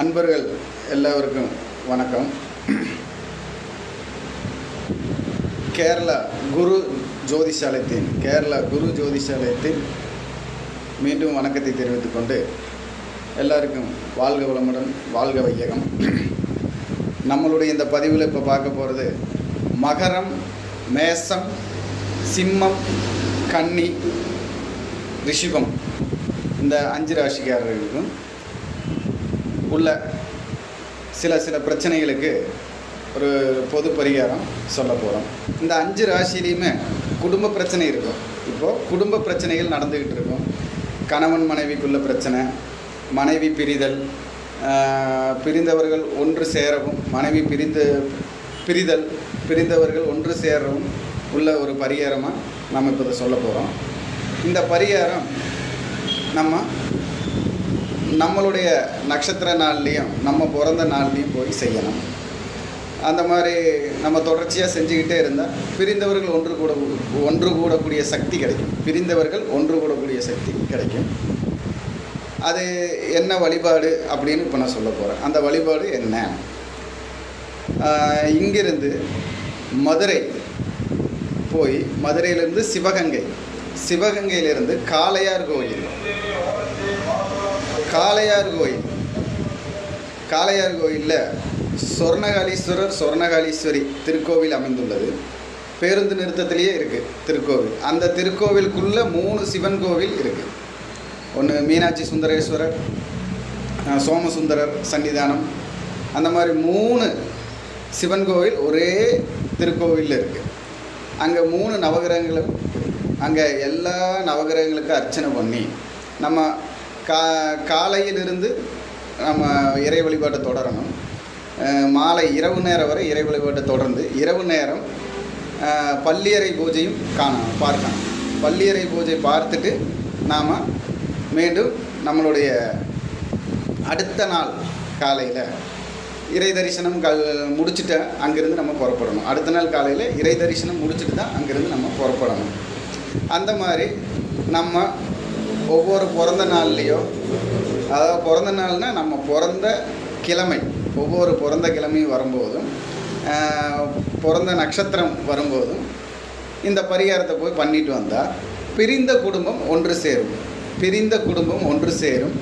அன்பர்கள் எல்லோருக்கும் வணக்கம். கேரளா குரு ஜோதிஷாலயத்தின் கேரளா குரு ஜோதிஷாலயத்தின் மீண்டும் வணக்கத்தை தெரிவித்துக் கொண்டு எல்லாருக்கும் வாழ்க வளமுடன் வாழ்க வையகம். நம்மளுடைய இந்த பதிவில் இப்போ பார்க்க போகிறது மகரம் மேசம் சிம்மம் கன்னி ரிஷிபம். இந்த அஞ்சு ராசிக்காரர்களுக்கும் உள்ள சில சில பிரச்சனைகளுக்கு ஒரு பொது பரிகாரம் சொல்ல போகிறோம் இந்த அஞ்சு ராசிலையுமே குடும்ப பிரச்சனை இருக்கும். இப்போது குடும்ப பிரச்சனைகள் நடந்துக்கிட்டு இருக்கும். கணவன் மனைவிக்குள்ள பிரச்சனை மனைவி பிரிதல் பிரிந்தவர்கள் ஒன்று சேரவும் மனைவி பிரிந்து பிரிதல் பிரிந்தவர்கள் ஒன்று சேரவும் உள்ள ஒரு பரிகாரமாக நம்ம இப்போ இதை சொல்ல போகிறோம் இந்த பரிகாரம் நம்ம நம்மளுடைய நட்சத்திர நாள்லேயும் நம்ம பிறந்த நாள்லேயும் போய் செய்யணும் அந்த மாதிரி நம்ம தொடர்ச்சியாக செஞ்சுக்கிட்டே இருந்தால் பிரிந்தவர்கள் ஒன்று கூட ஒன்று கூடக்கூடிய சக்தி கிடைக்கும். பிரிந்தவர்கள் ஒன்று கூடக்கூடிய சக்தி கிடைக்கும். அது என்ன வழிபாடு அப்படின்னு இப்போ நான் சொல்ல போகிறேன் அந்த வழிபாடு என்ன? இங்கிருந்து மதுரை போய் மதுரையிலேருந்து சிவகங்கை சிவகங்கையிலிருந்து காளையார் கோயில். காளையார் கோயில் காளையார் கோயிலில் சொர்ணகாலீஸ்வரர் சொர்ணகாலீஸ்வரி திருக்கோவில் அமைந்துள்ளது. பேருந்து நிறுத்தத்திலேயே இருக்குது திருக்கோவில். அந்த திருக்கோவிலுக்குள்ளே மூணு சிவன் கோவில் இருக்குது ஒன்று மீனாட்சி சுந்தரேஸ்வரர் சோமசுந்தரர் சன்னிதானம். அந்த மாதிரி மூணு சிவன் கோவில் ஒரே திருக்கோவிலில் இருக்குது அங்கே மூணு நவகிரகங்களும் அங்கே எல்லா நவகிரகங்களுக்கும் அர்ச்சனை பண்ணி நம்ம கா காலையிலிருந்து நம்ம இறை வழிபாட்டை தொடரணும். மாலை இரவு நேரம் வரை இறை வழிபாட்டை தொடர்ந்து இரவு நேரம் பள்ளியறை பூஜையும் காண பார்க்கணும். பள்ளியறை பூஜை பார்த்துட்டு நாம் மீண்டும் நம்மளுடைய அடுத்த நாள் காலையில் இறை தரிசனம் க முடிச்சுட்டு அங்கேருந்து நம்ம புறப்படணும். அடுத்த நாள் காலையில் இறை தரிசனம் முடிச்சுட்டு தான் அங்கேருந்து நம்ம புறப்படணும். அந்த மாதிரி நம்ம ஒவ்வொரு பிறந்த நாள்லேயோ அதாவது பிறந்த நாள்னால் நம்ம பிறந்த கிழமை ஒவ்வொரு பிறந்த கிழமையும் வரும்போதும் பிறந்த நட்சத்திரம் வரும்போதும் இந்த பரிகாரத்தை போய் பண்ணிட்டு வந்தால் பிரிந்த குடும்பம் ஒன்று சேரும். பிரிந்த குடும்பம் ஒன்று சேரும்.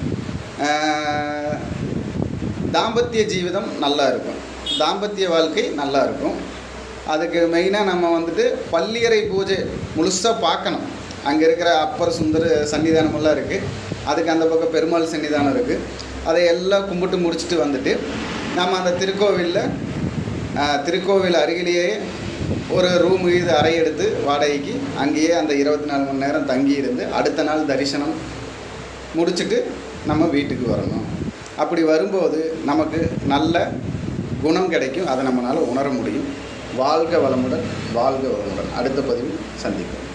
தாம்பத்திய ஜீவிதம் நல்லா இருக்கும். தாம்பத்திய வாழ்க்கை நல்லா இருக்கும். அதுக்கு மெயினாக நம்ம வந்துட்டு பள்ளியறை பூஜை முழுசாக பார்க்கணும். அங்கே இருக்கிற அப்பர் சுந்தர சன்னிதானமெல்லாம் இருக்குது அதுக்கு அந்த பக்கம் பெருமாள் சன்னிதானம் இருக்குது அதை எல்லாம் கும்பிட்டு முடிச்சுட்டு வந்துட்டு நம்ம அந்த திருக்கோவிலில் திருக்கோவில் அருகிலேயே ஒரு ரூம் இது அறை எடுத்து வாடகைக்கு அங்கேயே அந்த இருபத்தி நாலு மணி நேரம் தங்கி இருந்து அடுத்த நாள் தரிசனம் முடிச்சுட்டு நம்ம வீட்டுக்கு வரணும். அப்படி வரும்போது நமக்கு நல்ல குணம் கிடைக்கும். அதை நம்மளால் உணர முடியும். வாழ்க வளமுடன் வாழ்க வளமுடன். அடுத்த பதிவில் சந்திப்போம்.